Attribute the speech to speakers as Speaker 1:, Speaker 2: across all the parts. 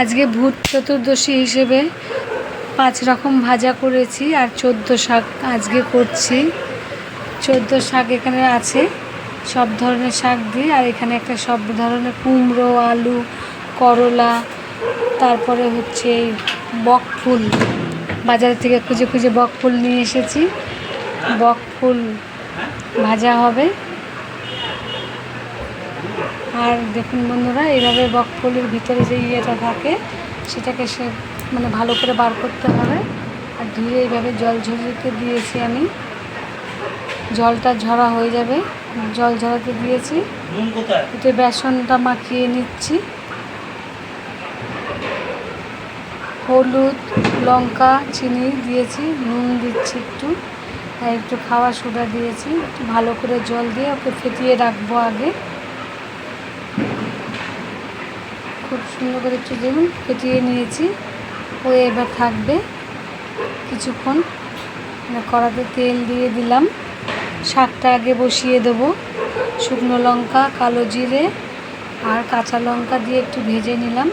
Speaker 1: আজকে ভূত চতুর্দশী হিসেবে পাঁচ রকম ভাজা করেছি আর চোদ্দ শাক আজকে করছি। চোদ্দ শাক এখানে আছে, সব ধরনের শাক দিয়ে, আর এখানে একটা সব ধরনের কুমড়ো, আলু, করলা, তারপরে হচ্ছে বক ফুল। বাজার থেকে খুঁজে খুঁজে বক ফুল নিয়ে এসেছি। বক ফুল ভাজা হবে। আর দেখুন বন্ধুরা এইভাবে বক ফুলের ভিতরে যে ইয়েটা থাকে সেটাকে সে মানে ভালো করে বার করতে হবে। আর ধুয়ে এইভাবে জল ঝরিতে দিয়েছি আমি। জলটা ঝরা হয়ে যাবে। জল ঝরাতে দিয়েছি। এতে বেসনটা মাখিয়ে নিচ্ছি। হলুদ লঙ্কা চিনি দিয়েছি নুন দিচ্ছি একটু। আর একটু খাওয়া সোডা দিয়েছি। একটু ভালো করে জল দিয়ে ওকে ফেটিয়ে রাখব আগে। খুব সুন্দর করে একটু দেখুন ফেটিয়ে নিয়েছি। ও এবার থাকবে কিছুক্ষণ। কড়াতে তেল দিয়ে দিলাম। শাকটা আগে বসিয়ে দেবো। শুকনো লঙ্কা, কালো জিরে আর কাঁচা লঙ্কা দিয়ে একটু ভেজে নিলাম।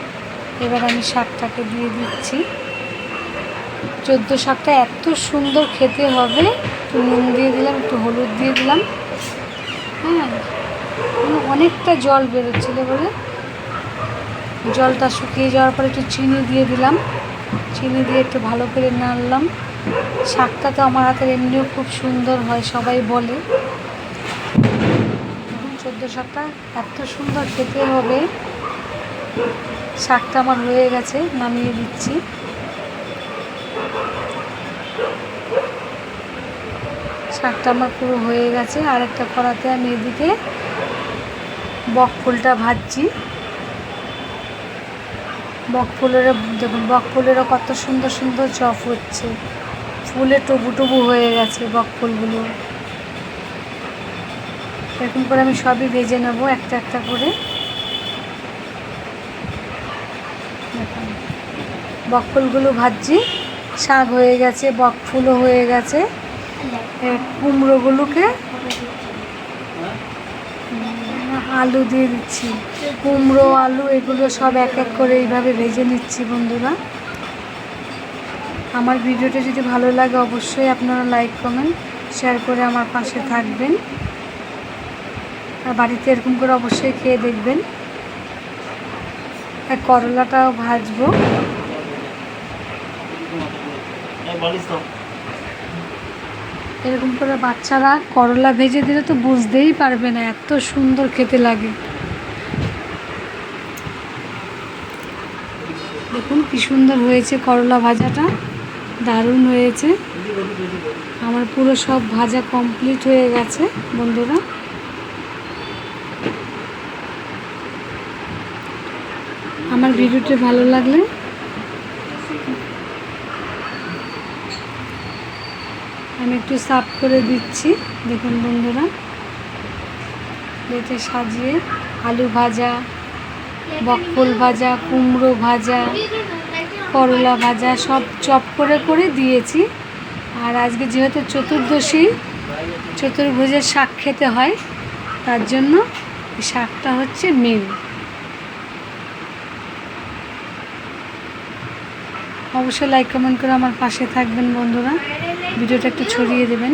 Speaker 1: এবার আমি শাকটাকে দিয়ে দিচ্ছি। চোদ্দ শাকটা এত সুন্দর খেতে হবে। একটু নুন দিয়ে দিলাম, একটু হলুদ দিয়ে দিলাম। হ্যাঁ অনেকটা জল বেরোচ্ছিল বলে জলটা শুকিয়ে যাওয়ার পরে একটু চিনি দিয়ে দিলাম। চিনি দিয়ে একটু ভালো করে নাড়লাম। শাকটা তো আমার হাতের এমনিও খুব সুন্দর হয়, সবাই বলে। চোদ্দ শাকটা এত সুন্দর খেতে হবে। শাকটা আমার হয়ে গেছে, নামিয়ে দিচ্ছি। শাকটা আমার পুরো হয়ে গেছে। আর একটা কড়াতে আমি এদিকে বক ফুলটা ভাজছি। বক ফুলেরও দেখুন বক ফুলেরও কত সুন্দর সুন্দর চপ হচ্ছে। ফুলে টবু টবু হয়ে গেছে বক ফুলগুলো। এরকম করে আমি সবই ভেজে নেব একটা একটা করে। বক ফুলগুলো ভাজছি শাক হয়ে গেছে বক ফুলও হয়ে গেছে। কুমড়োগুলোকে উম, আলু দিয়ে দিচ্ছি। কুমড়ো, আলু এগুলো সব এক এক করে এইভাবে ভেজে নিচ্ছি বন্ধুরা। আমার ভিডিওটা যদি ভালো লাগে অবশ্যই আপনারা লাইক, কমেন্ট, শেয়ার করে আমার পাশে থাকবেন। আর বাড়িতে এরকম করে অবশ্যই খেয়ে দেখবেন। আর করলাটাও ভাজবো। এরকম করে বাচ্চারা করলা ভেজে দিলে তো বুঝতেই পারবে না, এত সুন্দর খেতে লাগে। দেখুন কি সুন্দর হয়েছে করলা ভাজাটা, দারুণ হয়েছে। আমার পুরো সব ভাজা কমপ্লিট হয়ে গেছে, বন্ধুরা। আমার ভিডিওটি ভালো লাগলে আমি একটু সাফ করে দিচ্ছি। দেখুন বন্ধুরা প্লেটে সাজিয়ে আলু ভাজা, বকফুল ভাজা, কুমড়ো ভাজা, করলা ভাজা, সব চপ করে করে দিয়েছি। আর আজকে যেহেতু চতুর্দশী, চতুর্ভুজের শাক খেতে হয়, তার জন্য শাকটা হচ্ছে মেন। অবশ্যই লাইক কমেন্ট করে আমার পাশে থাকবেন বন্ধুরা। ভিডিওটা একটু ছড়িয়ে দেবেন।